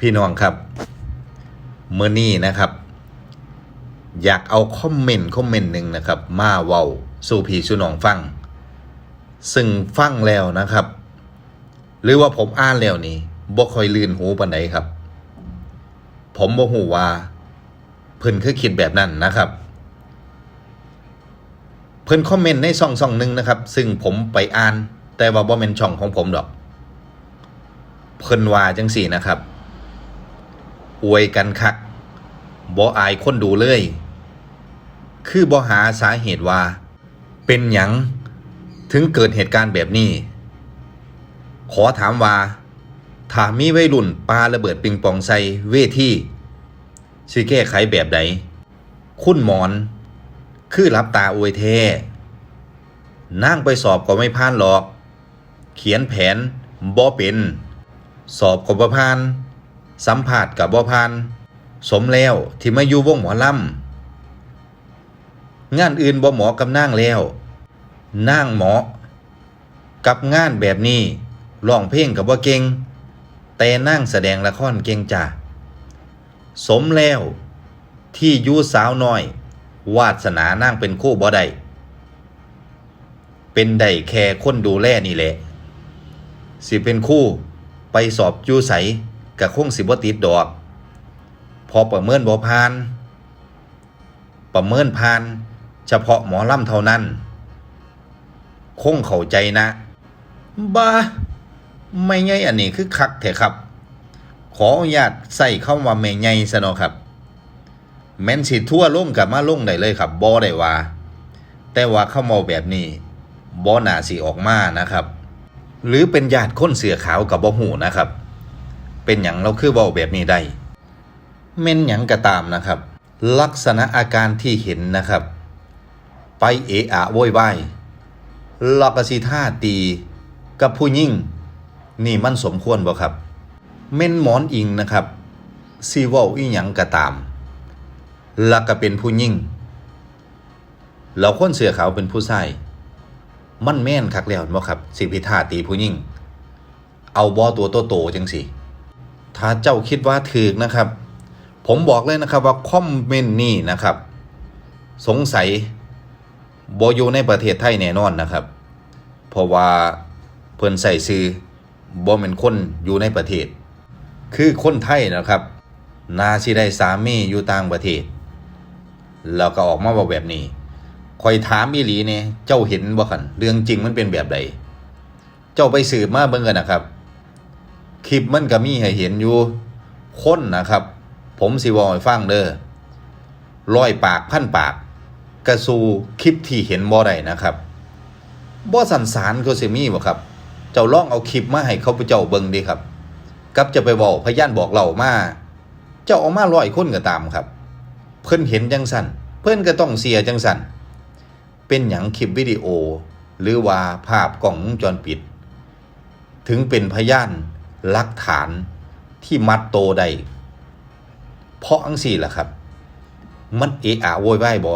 พี่น้องครับเมื่อนี้นะครับ อยากเอาคอมเมนต์คอมเมนต์หนึ่งนะครับ มาเว้าสู่พี่สู่น้องฟัง ซึ่งฟังแล้วนะครับ หรือว่าผมอ่านแล้วนี่บ่ค่อยลื่นหูปานใดครับ ผมบ่ฮู้ว่าเพิ่นคือคิดแบบนั้นนะครับ เพิ่นคอมเมนต์ในช่องช่องหนึ่งนะครับ ซึ่งผมไปอ่าน แต่ว่าบ่แม่นช่องของผมดอก เพิ่นว่าจังสี่นะครับ อวยกันคักบ่อายคนดูเลย คือบ่หาสาเหตุว่า เป็นหยังถึงเกิดเหตุการณ์แบบนี้ ขอถามว่าถ้ามีวัยรุ่นปาระเบิดปิงปองใส่เวทีสิแก้ไขแบบใดคุณหมอน คือรับตาอวยเทนั่งไปสอบก็ไม่ผ่านหรอก เขียนแผนบ่เป็น สอบก็บ่ผ่าน สัมผัสกับบ่ผ่านสมแล้วที่มาอยู่วงหมอลำงานอื่นบ่หมอกับนางแล้วนางหมาะกับงานแบบนี้ร้องเพลงกับว่าเก่ง แต่นั่งแสดงละครเก่งจ้ะสมแล้วที่อยู่สาวน้อย วาสนานั่งเป็นคู่บ่ได้เป็นได้แค่คนดูแลนี่แหละ สิเป็นคู่ไปสอบอยู่ใส กับคงสิบ่ติดดอก พอประเมินบ่ผ่าน ประเมินผ่าน เฉพาะหมอลำเท่านั้น คงเข้าใจนะบ้าไม่ไงอันนี้คือคักแท้ครับ ขออนุญาตใส่เข้ามาไม่ไงซะเนาะครับ แม่นสิทั่วลงกับมาลงได้เลยครับบ่ได้ว่า แต่ว่าเข้ามาแบบนี้บ่น่าสิออกมานะครับ หรือเป็นญาติคนเสือขาวกับบ่หูนะครับ เป็นหยังเราคือเว้าแบบนี้ได้เม่นหยังก็ตามนะครับ ลักษณะอาการที่เห็นนะครับ ไปเอะอะโวยวายลักสิท่าตีกับผู้ยิ่ง นี่มันสมควรบ่ครับ เม่นหมอนอิงนะครับซีว้าอีหยังก็ตามแล้วก็เป็นผู้ยิ่งเราคนเสือขาวเป็นผู้ชายมันแม่นคักแล้วบ่ครับ สิพิธาตีผู้ยิ่ง เอาบอตัวโตๆจังสิ ถ้าเจ้าคิดว่าถูกนะครับ ผมบอกเลยนะครับว่าคอมเมนต์นี่นะครับ สงสัยบอยู่ในประเทศไทยแน่นอนนะครับ เพราะว่าเพิ่นใส่ซื้อบ่เป็นคนอยู่ในประเทศ คือคนไทยนะครับ นาสิได้สามีอยู่ต่างประเทศ แล้วก็ออกมาว่าแบบนี้คอยถามอีหลีเนี่ยเจ้าเห็นบ่คันเรื่องจริงมันเป็นแบบใด เจ้าไปสืบมาเบิ่งกันนะครับ คลิปมันก็มีให้เห็นอยู่คนนะครับ ผมสิบอกให้ฟังเด้อร้อยปากพันปาก กระสูคลิปที่เห็นบ่ได้นะครับบ่สันสารก็สิมีบ่ครับ เจ้าล่องเอาคลิปมาให้เขาไปเจ้าเบิ่งดิครับกับจะไปบอกพยานบอกเล่ามา เจ้าเอามาร้อยคนก็ตามครับ เพิ่นเห็นจังสันเพิ่นก็ต้องเสียจังสันเป็นหยังคลิปวิดีโอ หรือว่าภาพกล้องวงจรปิด ถึงเป็นพยาน หลักฐานที่มัดโตได้เพราะอังสี่ล่ะครับ มันเอะอะโวยวายบอ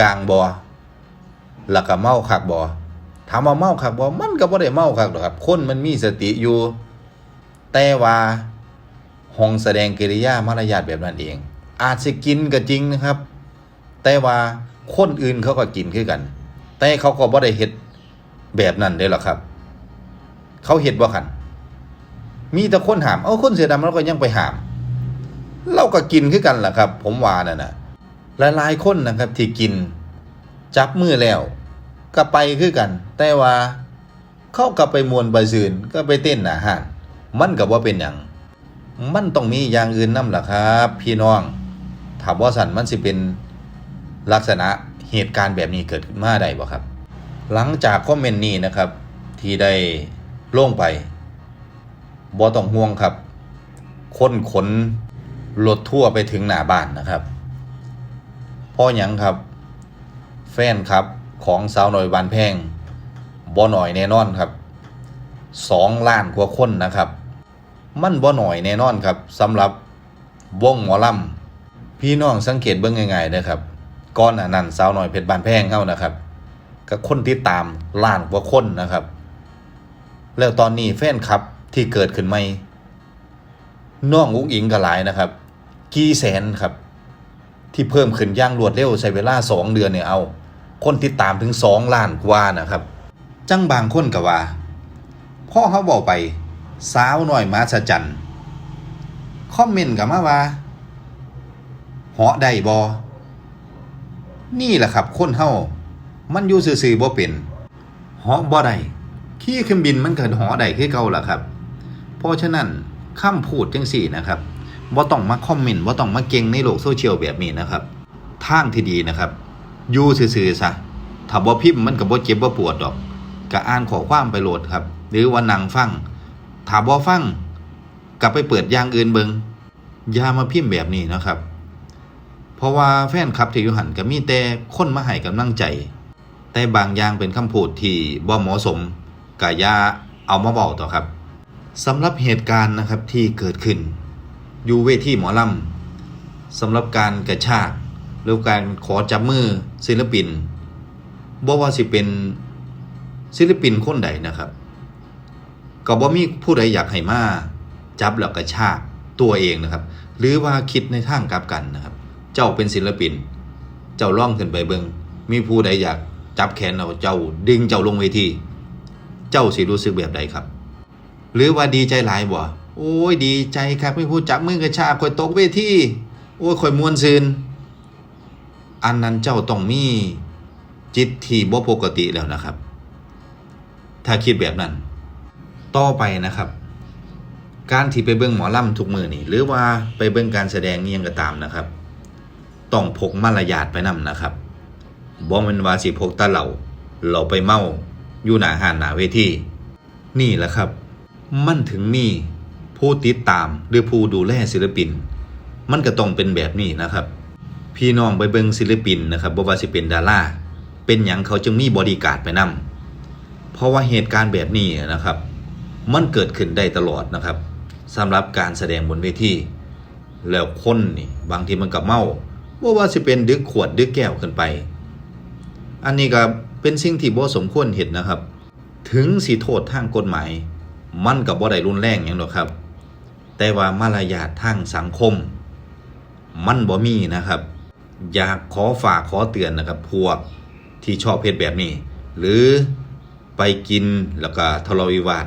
กลางบอแล้วก็เมาคักบอถามว่าเมาคักบอมันก็บ่ได้เมาคักหรอกครับ คนมันมีสติอยู่ แต่ว่าห้องแสดงกิริยามารยาทแบบนั้นเอง อาจสิกินก็จริงนะครับ แต่ว่าคนอื่นเขาก็กินคือกัน แต่เขาก็บ่ได้เฮ็ดแบบนั้นเด้หรอกครับ เขาเฮ็ดบ่คัน มีแต่คนหาม เอาคนเสือดำเราก็ยังไปหาม เราก็กินคือกันล่ะครับ ผมว่านั่นนะหลายๆคนนะครับที่กิน จับมือแล้ว ก็ไปคือกัน แต่ว่าเข้าก็ไปมวนไปซืนก็ไปเต้นอาหารมันก็บ่เป็นหยังมันต้องมีอย่างอื่นนำล่ะครับ พี่น้องถามว่าสันมันสิเป็นลักษณะเหตุการณ์แบบนี้เกิดขึ้นมาได้บ่ครับ หลังจากคอมเมนต์นี้นะครับ ที่ได้ลงไป บ่ต้องห่วงครับคนขนรถทั่วไปถึงหน้าบ้านนะครับพ่อหยังครับ แฟนครับของสาวหน่อยบานแพงบ่หน่อยแน่นอนครับสองล้านกว่าคนนะครับ มันบ่หน่อยแน่นอนครับสำหรับวงหมอลำพี่น้องสังเกตเบิ่งง่ายๆนะครับก่อนหน้านั้นสาวหน่อยเพชรบานแพงเฮานะครับก็คนที่ตามล้านกว่าคนนะครับ แล้วตอนนี้แฟนคลับ ที่เกิดขึ้นใหม่น้องอุ้งอิงก็หลายนะครับ กี่แสนครับ ที่เพิ่มขึ้นย่างรวดเร็วใช้เวลา2เดือนเนี่ยเอา คนติดตามถึง2ล้านกว่านะครับ จังบางคนก็ว่าพ่อเขาบอกไปสาวน้อยมาสะจันคอมเมนต์กับมาว่าเหาะได้บอนี่แหละครับ คนเฮามันอยู่ซื่อๆบ่เป็นเหาะบ่ได้ขี่เครื่องบินมันเก็เหาะได้คือเก่าล่ะครับ เพราะฉะนั้นคำพูดจังสี่นะครับบ่าต้องมาคอมเมนต์บ่าต้องมาเก่งในโลกโซเชียลแบบนี้นะครับทางที่ดีนะครับอยู่ซื่อๆซะถ้าบ่พิมพ์มันก็บบ่เจ็บบ่ปวดดอกก็อ่านขอความไปโหลดครับ หรือว่านั่งฟังถ้าบ่ฟังก็ไปเปิดอย่างอื่นเบิงอย่ามาพิมพ์แบบนี้นะครับ เพราะว่าแฟนคลับที่อยู่หันก็มีแต่คนมาให้กำลังใจ แต่บางอย่างเป็นคำพูดที่บ่เหมาะสมก็ย่าเอามาบอกต่อครับ สำหรับเหตุการณ์นะครับที่เกิดขึ้น อยู่เวทีหมอลำสำหรับการกระชากหรือการขอจับมือศิลปินบ่ว่าสิเป็นศิลปินคนใดนะครับก็บ่มีผู้ใดอยากให้มาจับแล้วกระชากตัวเองนะครับ หรือว่าคิดในทางกลับกันนะครับ เจ้าเป็นศิลปิน เจ้าล่องขึ้นไปเบิงมีผู้ใดอยากจับแขนเอาเจ้าดึงเจ้าลงเวที เจ้าสิรู้สึกแบบใดครับ หรือว่าดีใจหลายบ่โอ้ยดีใจครับไม่พูดจับมือกระชากคอยตกเวทีโอ้ยคอยมวนซืนอันนั้นเจ้าต้องมีจิตที่บ่ปกติแล้วนะครับ ถ้าคิดแบบนั้น ต่อไปนะครับ การที่ไปเบิ่งหมอลำทุกมือนี่ หรือว่าไปเบิ่งการแสดงนี่ยังก็ตามนะครับ ต้องพกมารยาทไปนํนะครับบ่ม่นว่าสิพกตะเหล่าเราไปเมาอยู่หน้าหานหน้าเวทีนี่แหละครับ มันถึงมีผู้ติดตามหรือผู้ดูแลศิลปิน มันก็ต้องเป็นแบบนี้นะครับ พี่น้องไปเบิงศิลปินนะครับบ่ว่าสิเป็นดาราเป็นหยังเขาจึงมีบอดี้การ์ดไปนํเพราะว่าเหตุการณ์แบบนี้นะครับ มันเกิดขึ้นได้ตลอดนะครับสำหรับการแสดงบนเวทีแล้วคนนี่บางทีมันก็เมาบ่ว่าสิเป็นดึกขวดดึกแก้วขึ้นไป อันนี้ก็เป็นสิ่งที่บ่สมควรเห็นนะครับ ถึงสิโทษทางกฎหมาย มันก็บ่ได้รุนแรงหยังหรอกครับ แต่ว่ามารยาททางสังคม มันบ่มีนะครับ อยากขอฝากขอเตือนนะครับ พวกที่ชอบเพศแบบนี้ หรือไปกินแล้วก็ทะเลาะวิวาท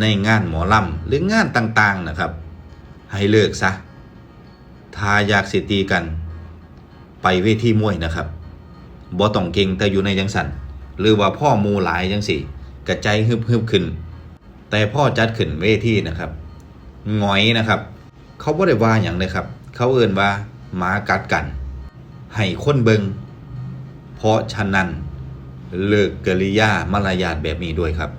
ในงานหมอลำหรืองานต่างๆนะครับ ให้เลิกซะถ้าอยากสิตีกัน ไปเวทีมวยนะครับบ่ต้องเก่งแต่อยู่ในจังสันหรือว่าพ่อมูหลายจังสิกระใจฮึบฮึบๆขึ้น แต่พ่อจัดขึ้นเวทีนะครับหงอยนะครับ เขาบ่ได้ว่าอย่างเลยครับ เขาเอ่นว่าหมากัดกันให้คนเบิงเพราะฉะนั้นเลิกกริยามารยาทแบบนี้ด้วยครับ